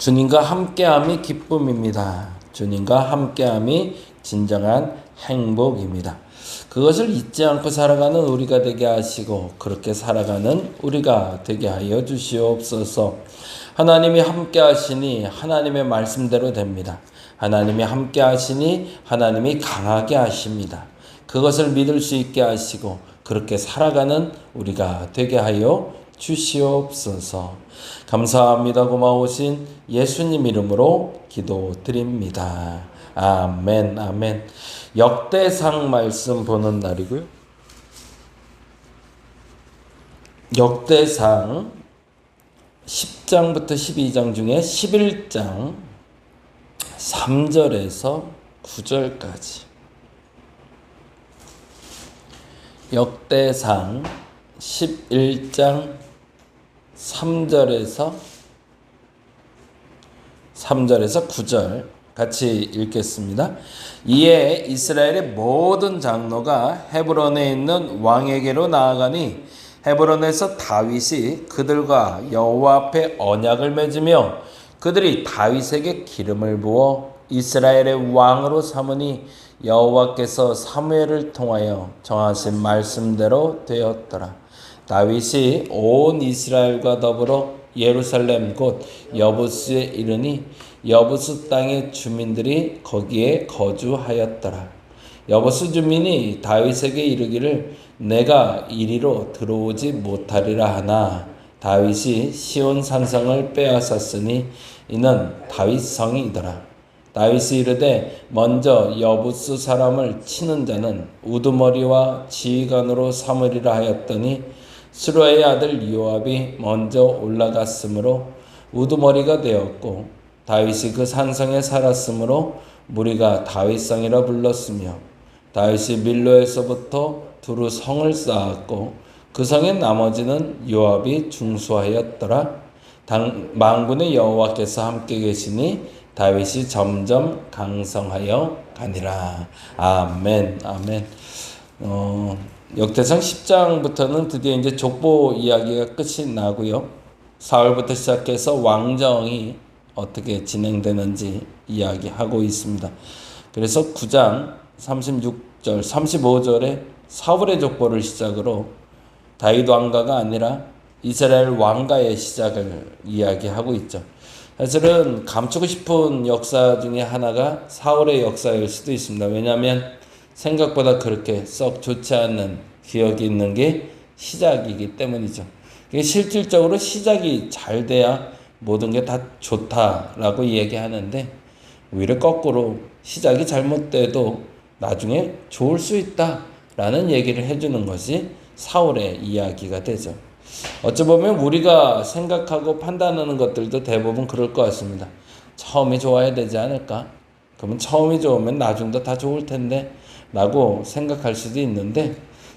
주님과 함께함이 기쁨입니다. 주님과 함께함이 진정한 행복입니다. 그것을 잊지 않고 살아가는 우리가 되게 하시고 그렇게 살아가는 우리가 되게 하여 주시옵소서. 하나님이 함께 하시니 하나님의 말씀대로 됩니다. 하나님이 함께 하시니 하나님이 강하게 하십니다. 그것을 믿을 수 있게 하시고 그렇게 살아가는 우리가 되게 하여 주시옵소서. 감사합니다. 고마우신 예수님 이름으로 기도드립니다. 아멘, 아멘. 역대상 말씀 보는 날이고요. 역대상 10장부터 12장 중에 11장 3절에서 9절까지 역대상 11장 3절에서 3절에서 9절 같이 읽겠습니다. 이에 이스라엘의 모든 장로가 헤브론에 있는 왕에게로 나아가니 헤브론에서 다윗이 그들과 여호와 앞에 언약을 맺으며 그들이 다윗에게 기름을 부어 이스라엘의 왕으로 삼으니 여호와께서 사무엘을 통하여 정하신 말씀대로 되었더라. 다윗이 온 이스라엘과 더불어 예루살렘 곧 여부스에 이르니 여부스 땅의 주민들이 거기에 거주하였더라. 여부스 주민이 다윗에게 이르기를 내가 이리로 들어오지 못하리라 하나 다윗이 시온 산성을 빼앗았으니 이는 다윗 성이더라. 다윗이 이르되 먼저 여부스 사람을 치는 자는 우두머리와 지휘관으로 삼으리라 하였더니 스루의 아들 요압이 먼저 올라갔으므로 우두머리가 되었고 다윗이 그 산성에 살았으므로 무리가 다윗성이라 불렀으며 다윗이 밀로에서부터 두루 성을 쌓았고 그 성의 나머지는 요압이 중수하였더라. 당, 망군의 여호와께서 함께 계시니 다윗이 점점 강성하여 가니라. 아멘 아멘 어, 역대상 10장부터는 드디어 이제 족보 이야기가 끝이 나고요. 사월부터 시작해서 왕정이 어떻게 진행되는지 이야기하고 있습니다. 그래서 9장 36절, 35절에 사울의 족보를 시작으로 다윗 왕가가 아니라 이스라엘 왕가의 시작을 이야기하고 있죠. 사실은 감추고 싶은 역사 중에 하나가 사울의 역사일 수도 있습니다. 왜냐하면 생각보다 그렇게 썩 좋지 않는 기억이 있는 게 시작이기 때문이죠. 실질적으로 시작이 잘 돼야 모든 게 다 좋다라고 얘기하는데 오히려 거꾸로 시작이 잘못돼도 나중에 좋을 수 있다라는 얘기를 해주는 것이 사울의 이야기가 되죠. 어찌 보면 우리가 생각하고 판단하는 것들도 대부분 그럴 것 같습니다. 처음이 좋아야 되지 않을까? 그러면 처음이 좋으면 나중도 다 좋을 텐데 라고 생각할 수도 있는데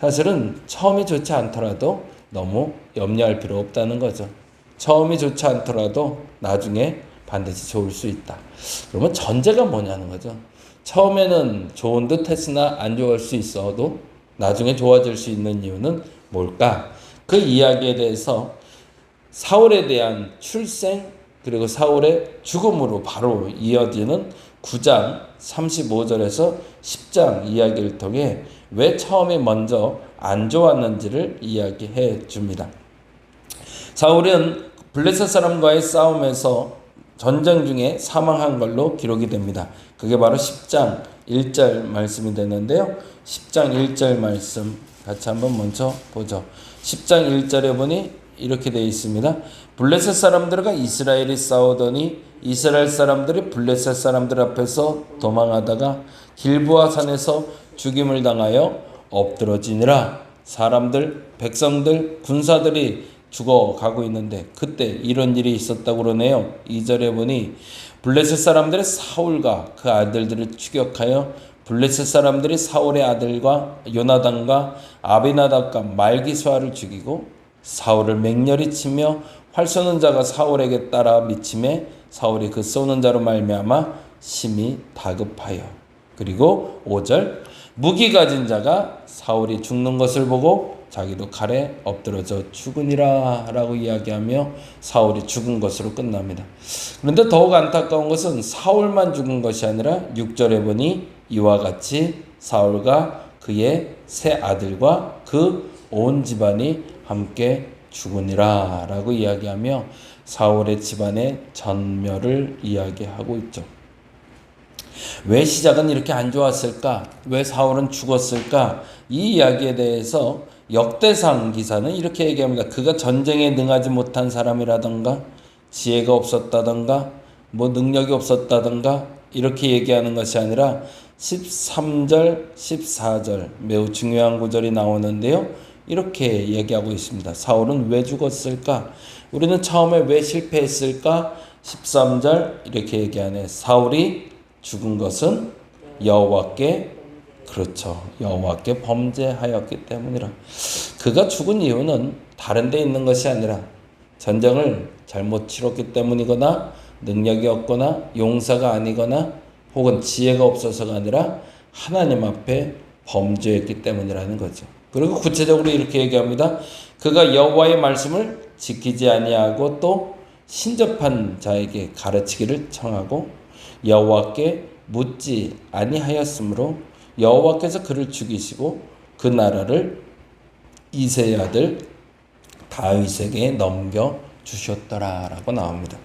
사실은 처음이 좋지 않더라도 너무 염려할 필요 없다는 거죠. 처음이 좋지 않더라도 나중에 반드시 좋을 수 있다. 그러면 전제가 뭐냐는 거죠. 처음에는 좋은 듯 했으나 안 좋을 수 있어도 나중에 좋아질 수 있는 이유는 뭘까? 그 이야기에 대해서 사울에 대한 출생 그리고 사울의 죽음으로 바로 이어지는 9장 35절에서 10장 이야기를 통해 왜 처음에 먼저 안 좋았는지를 이야기해 줍니다. 사울은 블레셋 사람과의 싸움에서 전쟁 중에 사망한 걸로 기록이 됩니다. 그게 바로 10장 1절 말씀이 되는데요. 10장 1절 말씀 같이 한번 먼저 보죠. 10장 1절에 보니 이렇게 되어 있습니다. 블레셋 사람들과 이스라엘이 싸우더니 이스라엘 사람들이 블레셋 사람들 앞에서 도망하다가 길보아 산에서 죽임을 당하여 엎드러지니라 사람들 백성들 군사들이 죽어가고 있는데 그때 이런 일이 있었다고 그러네요. 2절에 보니 블레셋 사람들의 사울과 그 아들들을 추격하여 블레셋 사람들이 사울의 아들과 요나단과 아비나답과 말기수아를 죽이고 사울을 맹렬히 치며 활 쏘는 자가 사울에게 따라 미침에 사울이 그 쏘는 자로 말미암아 심히 다급하여 그리고 5절 무기 가진 자가 사울이 죽는 것을 보고 자기도 칼에 엎드러져 죽으니라 라고 이야기하며 사울이 죽은 것으로 끝납니다. 그런데 더욱 안타까운 것은 사울만 죽은 것이 아니라 6절에 보니 이와 같이 사울과 그의 세 아들과 그 온 집안이 함께 죽으니라 라고 이야기하며 사울의 집안의 전멸을 이야기하고 있죠. 왜 시작은 이렇게 안 좋았을까? 왜 사울은 죽었을까? 이 이야기에 대해서 역대상 기사는 이렇게 얘기합니다. 그가 전쟁에 능하지 못한 사람이라던가 지혜가 없었다던가 뭐 능력이 없었다던가 이렇게 얘기하는 것이 아니라 13절, 14절 매우 중요한 구절이 나오는데요. 이렇게 얘기하고 있습니다. 사울은 왜 죽었을까? 우리는 처음에 왜 실패했을까? 13절 이렇게 얘기하네. 사울이 죽은 것은 여호와께 그렇죠. 여호와께 범죄하였기 때문이라. 그가 죽은 이유는 다른 데 있는 것이 아니라 전쟁을 잘못 치렀기 때문이거나 능력이 없거나 용사가 아니거나 혹은 지혜가 없어서가 아니라 하나님 앞에 범죄했기 때문이라는 거죠. 그리고 구체적으로 이렇게 얘기합니다. 그가 여호와의 말씀을 지키지 아니하고 또 신접한 자에게 가르치기를 청하고 여호와께 묻지 아니하였으므로 여호와께서 그를 죽이시고 그 나라를 이세의 아들 다윗에게 넘겨 주셨더라라고 나옵니다.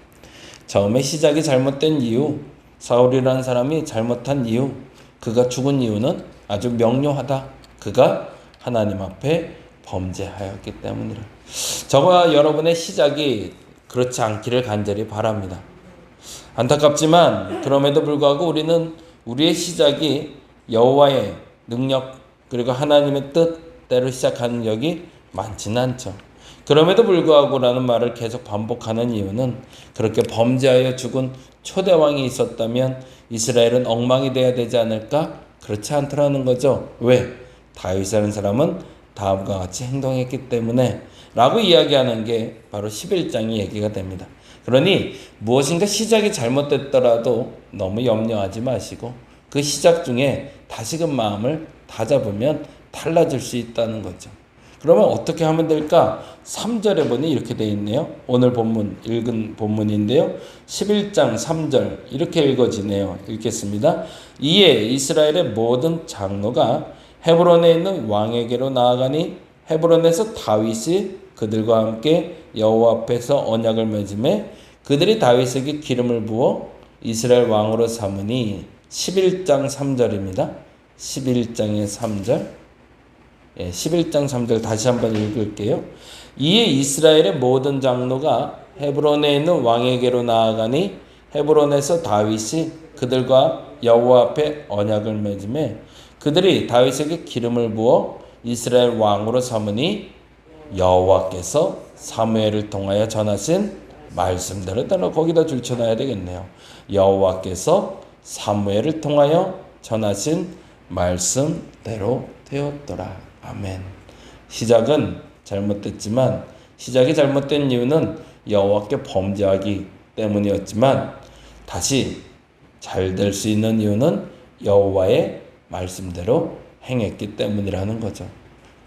처음에 시작이 잘못된 이유, 사울이라는 사람이 잘못한 이유, 그가 죽은 이유는 아주 명료하다. 그가 하나님 앞에 범죄하였기 때문이라. 저와 여러분의 시작이 그렇지 않기를 간절히 바랍니다. 안타깝지만 그럼에도 불구하고 우리는 우리의 시작이 여호와의 능력 그리고 하나님의 뜻대로 시작하는 적이 많지는 않죠. 그럼에도 불구하고라는 말을 계속 반복하는 이유는 그렇게 범죄하여 죽은 초대 왕이 있었다면 이스라엘은 엉망이 돼야 되지 않을까? 그렇지 않더라는 거죠. 왜? 다윗이라는 사람은 다음과 같이 행동했기 때문에 라고 이야기하는 게 바로 11장이 얘기가 됩니다. 그러니 무엇인가 시작이 잘못됐더라도 너무 염려하지 마시고 그 시작 중에 다시금 마음을 다잡으면 달라질 수 있다는 거죠. 그러면 어떻게 하면 될까? 3절에 보니 이렇게 돼 있네요. 오늘 본문 읽은 본문인데요. 11장 3절 이렇게 읽어지네요. 읽겠습니다. 이에 이스라엘의 모든 장로가 헤브론에 있는 왕에게로 나아가니 헤브론에서 다윗이 그들과 함께 여호와 앞에서 언약을 맺음에 그들이 다윗에게 기름을 부어 이스라엘 왕으로 삼으니 11장 3절입니다. 11장의 3절. 예, 11장 3절 다시 한번 읽을게요. 이에 이스라엘의 모든 장로가 헤브론에 있는 왕에게로 나아가니 헤브론에서 다윗이 그들과 여호와 앞에 언약을 맺음에 그들이 다윗에게 기름을 부어 이스라엘 왕으로 삼으니 여호와께서 사무엘을 통하여 전하신 말씀대로 따라 거기다 줄 쳐놔야 되겠네요. 여호와께서 사무엘을 통하여 전하신 말씀대로 되었더라. 아멘. 시작은 잘못됐지만 시작이 잘못된 이유는 여호와께 범죄하기 때문이었지만 다시 잘 될 수 있는 이유는 여호와의 말씀대로 행했기 때문이라는 거죠.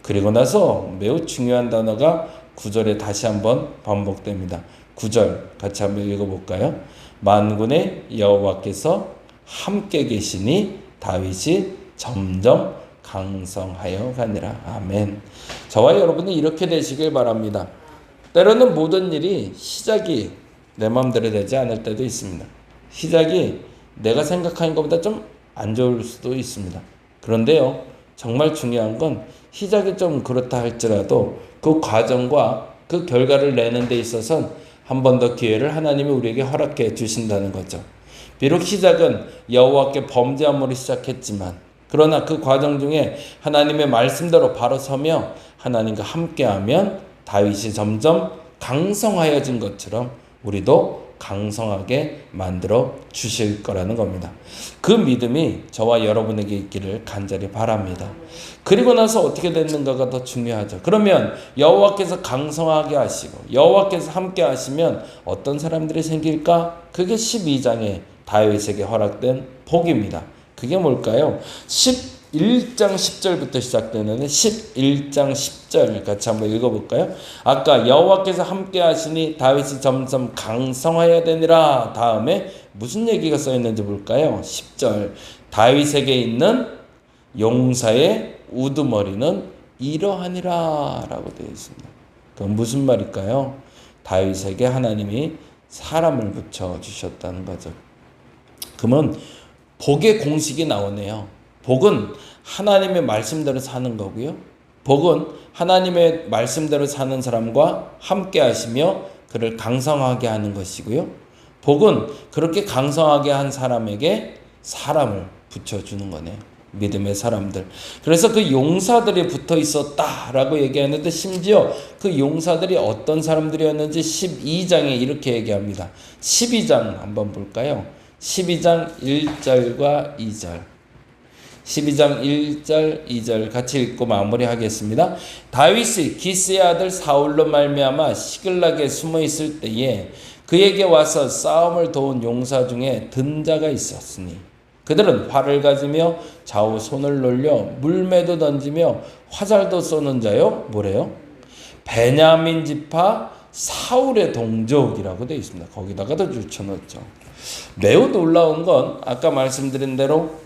그리고 나서 매우 중요한 단어가 9절에 다시 한번 반복됩니다. 9절 같이 한번 읽어볼까요? 만군의 여호와께서 함께 계시니 다윗이 점점 강성하여 가니라. 아멘. 저와 여러분이 이렇게 되시길 바랍니다. 때로는 모든 일이 시작이 내 마음대로 되지 않을 때도 있습니다. 시작이 내가 생각하는 것보다 좀 안 좋을 수도 있습니다. 그런데요, 정말 중요한 건 시작이 좀 그렇다 할지라도 그 과정과 그 결과를 내는 데 있어서는 한 번 더 기회를 하나님이 우리에게 허락해 주신다는 거죠. 비록 시작은 여호와께 범죄함으로 시작했지만 그러나 그 과정 중에 하나님의 말씀대로 바로 서며 하나님과 함께하면 다윗이 점점 강성하여진 것처럼 우리도 강성하게 만들어 주실 거라는 겁니다. 그 믿음이 저와 여러분에게 있기를 간절히 바랍니다. 그리고 나서 어떻게 됐는가가 더 중요하죠. 그러면 여호와께서 강성하게 하시고 여호와께서 함께 하시면 어떤 사람들이 생길까? 그게 12장에 다윗에게 허락된 복입니다. 그게 뭘까요? 1장 10절부터 시작되는데 11장 10절 같이 한번 읽어볼까요? 아까 여호와께서 함께 하시니 다윗이 점점 강성하여야 되니라 다음에 무슨 얘기가 써 있는지 볼까요? 10절 다윗에게 있는 용사의 우두머리는 이러하니라 라고 되어 있습니다. 그건 무슨 말일까요? 다윗에게 하나님이 사람을 붙여 주셨다는 거죠. 그러면 복의 공식이 나오네요. 복은 하나님의 말씀대로 사는 거고요. 복은 하나님의 말씀대로 사는 사람과 함께 하시며 그를 강성하게 하는 것이고요. 복은 그렇게 강성하게 한 사람에게 사람을 붙여주는 거네요. 믿음의 사람들. 그래서 그 용사들이 붙어 있었다라고 얘기하는데 심지어 그 용사들이 어떤 사람들이었는지 12장에 이렇게 얘기합니다. 12장 한번 볼까요? 12장 1절과 2절. 12장 1절 2절 같이 읽고 마무리하겠습니다. 다윗이 기스의 아들 사울로 말미암아 시글락에 숨어 있을 때에 그에게 와서 싸움을 도운 용사 중에 든 자가 있었으니 그들은 활을 가지며 좌우 손을 놀려 물매도 던지며 화살도 쏘는 자요 뭐래요? 베냐민 지파 사울의 동족이라고 되어 있습니다. 거기다가도 붙여넣었죠. 매우 놀라운 건 아까 말씀드린 대로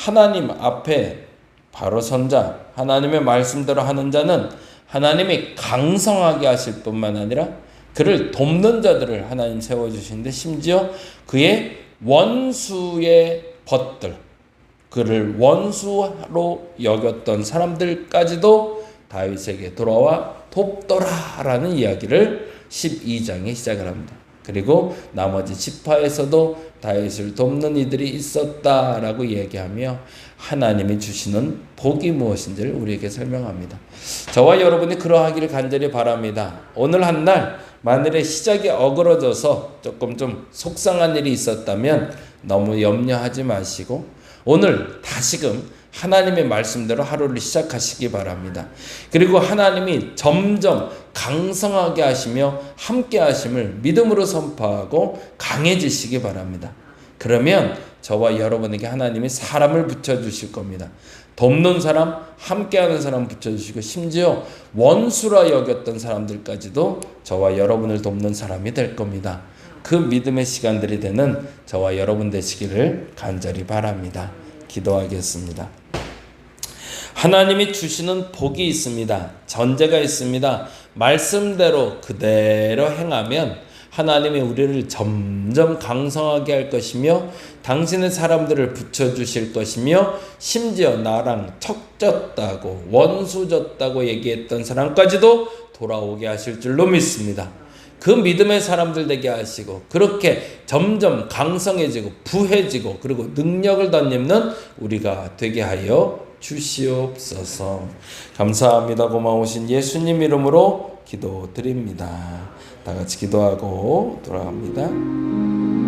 하나님 앞에 바로 선자, 하나님의 말씀대로 하는 자는 하나님이 강성하게 하실 뿐만 아니라 그를 돕는 자들을 하나님 세워주시는데 심지어 그의 원수의 벗들, 그를 원수로 여겼던 사람들까지도 다윗에게 돌아와 돕더라 라는 이야기를 12장에 시작을 합니다. 그리고 나머지 지파에서도 다윗을 돕는 이들이 있었다라고 얘기하며 하나님이 주시는 복이 무엇인지를 우리에게 설명합니다. 저와 여러분이 그러하기를 간절히 바랍니다. 오늘 한 날 만일에 시작이 어그러져서 조금 좀 속상한 일이 있었다면 너무 염려하지 마시고 오늘 다시금 하나님의 말씀대로 하루를 시작하시기 바랍니다. 그리고 하나님이 점점 강성하게 하시며 함께 하심을 믿음으로 선포하고 강해지시기 바랍니다. 그러면 저와 여러분에게 하나님이 사람을 붙여 주실 겁니다. 돕는 사람, 함께하는 사람 붙여주시고 심지어 원수라 여겼던 사람들까지도 저와 여러분을 돕는 사람이 될 겁니다. 그 믿음의 시간들이 되는 저와 여러분 되시기를 간절히 바랍니다. 기도하겠습니다. 하나님이 주시는 복이 있습니다. 전제가 있습니다. 말씀대로 그대로 행하면 하나님이 우리를 점점 강성하게 할 것이며 당신의 사람들을 붙여주실 것이며 심지어 나랑 척졌다고 원수졌다고 얘기했던 사람까지도 돌아오게 하실 줄로 믿습니다. 그 믿음의 사람들 되게 하시고 그렇게 점점 강성해지고 부해지고 그리고 능력을 덧입는 우리가 되게 하여 주시옵소서. 감사합니다. 고마우신 예수님 이름으로 기도드립니다. 다 같이 기도하고 돌아갑니다.